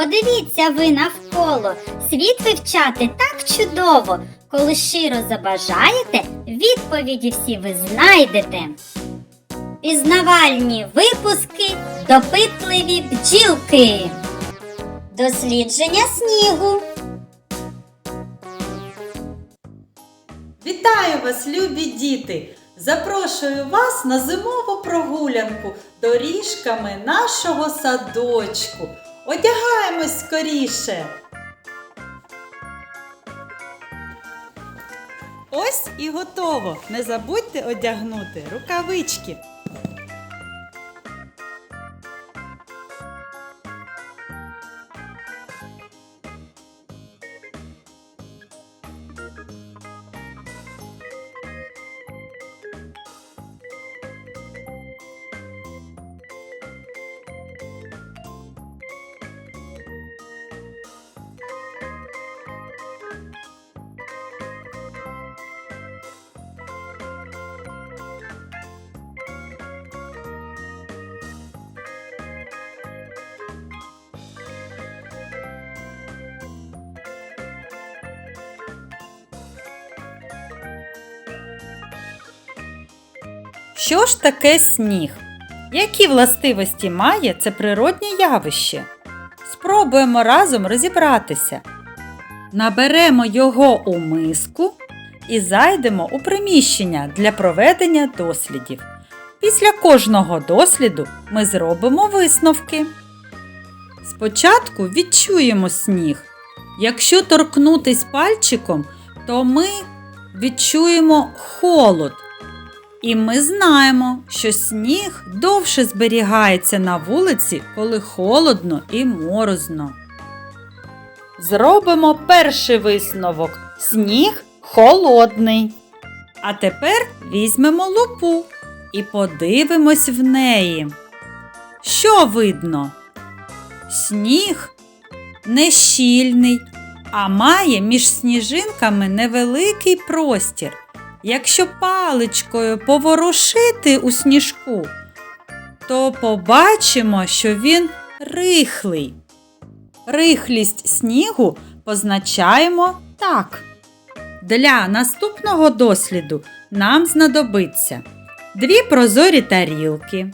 Подивіться ви навколо. Світ вивчати так чудово. Коли щиро забажаєте, відповіді всі ви знайдете. Пізнавальні випуски, допитливі бджілки. Дослідження снігу. Вітаю вас, любі діти! Запрошую вас на зимову прогулянку доріжками нашого садочку. Одягаємось скоріше. Ось і готово. Не забудьте одягнути рукавички. Що ж таке сніг? Які властивості має це природнє явище? Спробуємо разом розібратися. Наберемо його у миску і зайдемо у приміщення для проведення дослідів. Після кожного досліду ми зробимо висновки. Спочатку відчуємо сніг. Якщо торкнутись пальчиком, то ми відчуємо холод. І ми знаємо, що сніг довше зберігається на вулиці, коли холодно і морозно. Зробимо перший висновок. Сніг холодний. А тепер візьмемо лупу і подивимось в неї. Що видно? Сніг не щільний, а має між сніжинками невеликий простір. Якщо паличкою поворушити у сніжку, то побачимо, що він рихлий. Рихлість снігу позначаємо так. Для наступного досліду нам знадобиться дві прозорі тарілки,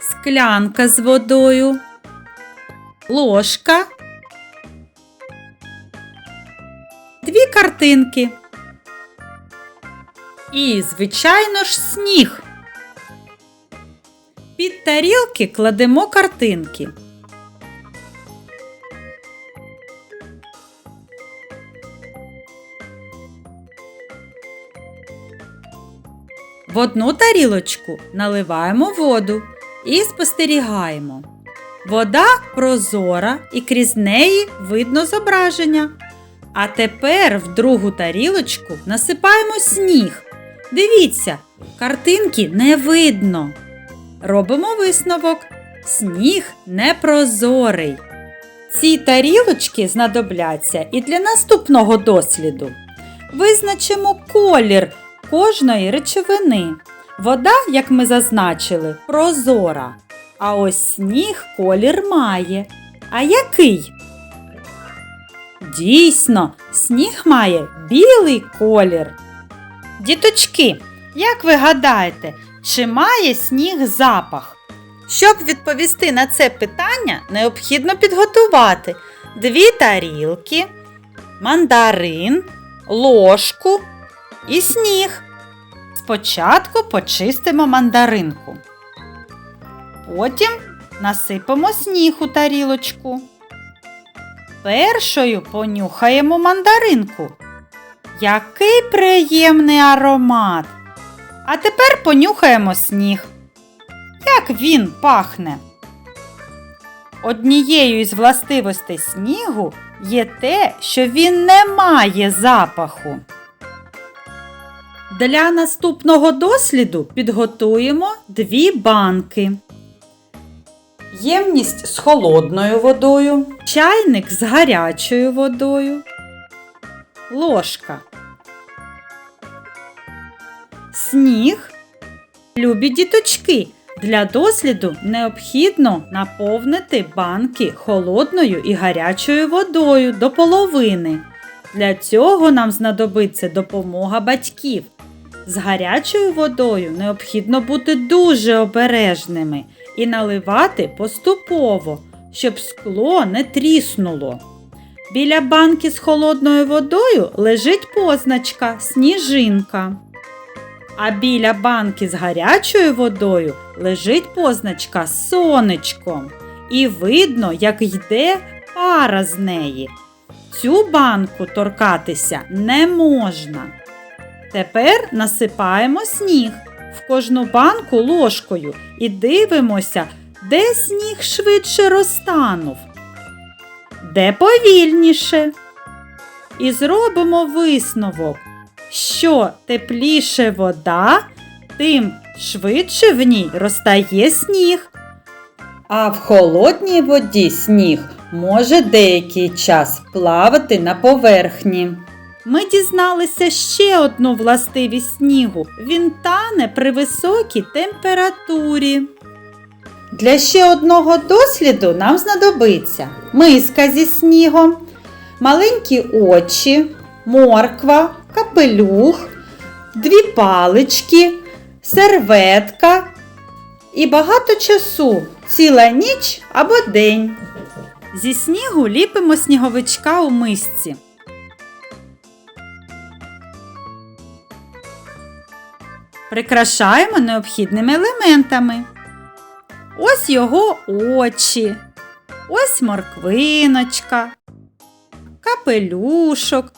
склянка з водою, ложка, дві картинки. І, звичайно ж, сніг. Під тарілки кладемо картинки. В одну тарілочку наливаємо воду і спостерігаємо. Вода прозора і крізь неї видно зображення. А тепер в другу тарілочку насипаємо сніг. Дивіться, картинки не видно. Робимо висновок. Сніг непрозорий. Ці тарілочки знадобляться і для наступного досліду. Визначимо колір кожної речовини. Вода, як ми зазначили, прозора. А ось сніг колір має. А який? Дійсно, сніг має білий колір. Діточки, як ви гадаєте, чи має сніг запах? Щоб відповісти на це питання, необхідно підготувати дві тарілки, мандарин, ложку і сніг. Спочатку почистимо мандаринку. Потім насипемо сніг у тарілочку. Першою понюхаємо мандаринку. Який приємний аромат! А тепер понюхаємо сніг. Як він пахне? Однією із властивостей снігу є те, що він не має запаху. Для наступного досліду підготуємо дві банки. Ємність з холодною водою, чайник з гарячою водою, ложка. Сніг. Любі діточки, Для досліду необхідно наповнити банки холодною і гарячою водою до половини. Для цього нам знадобиться допомога батьків. З гарячою водою необхідно бути дуже обережними і наливати поступово, щоб скло не тріснуло. Біля банки з холодною водою лежить позначка сніжинка. А біля банки з гарячою водою лежить позначка сонечком. І видно, як йде пара з неї. Цю банку торкатися не можна. Тепер насипаємо сніг в кожну банку ложкою і дивимося, де сніг швидше розтанув, де повільніше. І зробимо висновок, що тепліше вода, тим швидше в ній розтає сніг. А в холодній воді сніг може деякий час плавати на поверхні. Ми дізналися ще одну властивість снігу. Він тане при високій температурі. Для ще одного досліду нам знадобиться миска зі снігом, маленькі очі, морква, капелюх, дві палички, серветка і багато часу, ціла ніч або день. Зі снігу ліпимо сніговичка у мисці. Прикрашаємо необхідними елементами. Ось його очі, ось морквиночка, капелюшок,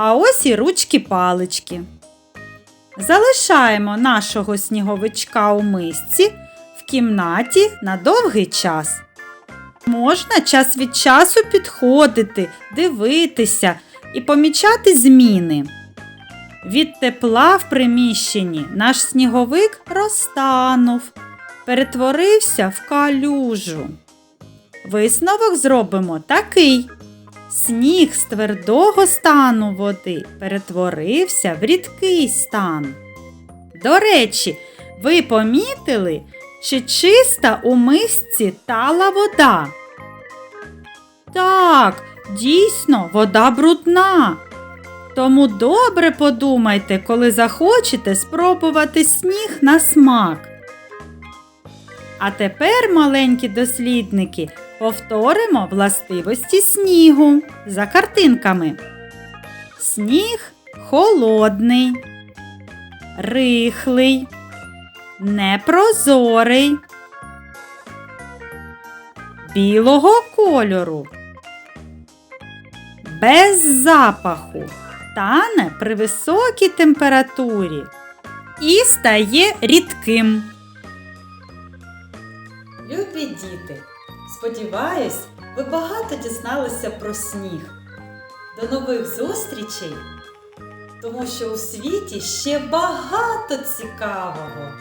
а ось і ручки палички. Залишаємо нашого сніговичка у мисці в кімнаті на довгий час. Можна час від часу підходити, дивитися і помічати зміни. Від тепла в приміщенні наш сніговик розтанув, перетворився в калюжу. Висновок зробимо такий. Сніг з твердого стану води перетворився в рідкий стан. До речі, ви помітили, чи чиста у мисці тала вода? Так, дійсно, вода брудна. Тому добре подумайте, коли захочете спробувати сніг на смак. А тепер, маленькі дослідники, повторимо властивості снігу за картинками. Сніг холодний, рихлий, непрозорий, білого кольору, без запаху, тане при високій температурі і стає рідким. Любі діти, сподіваюсь, ви багато дізналися про сніг. До нових зустрічей, тому що у світі ще багато цікавого.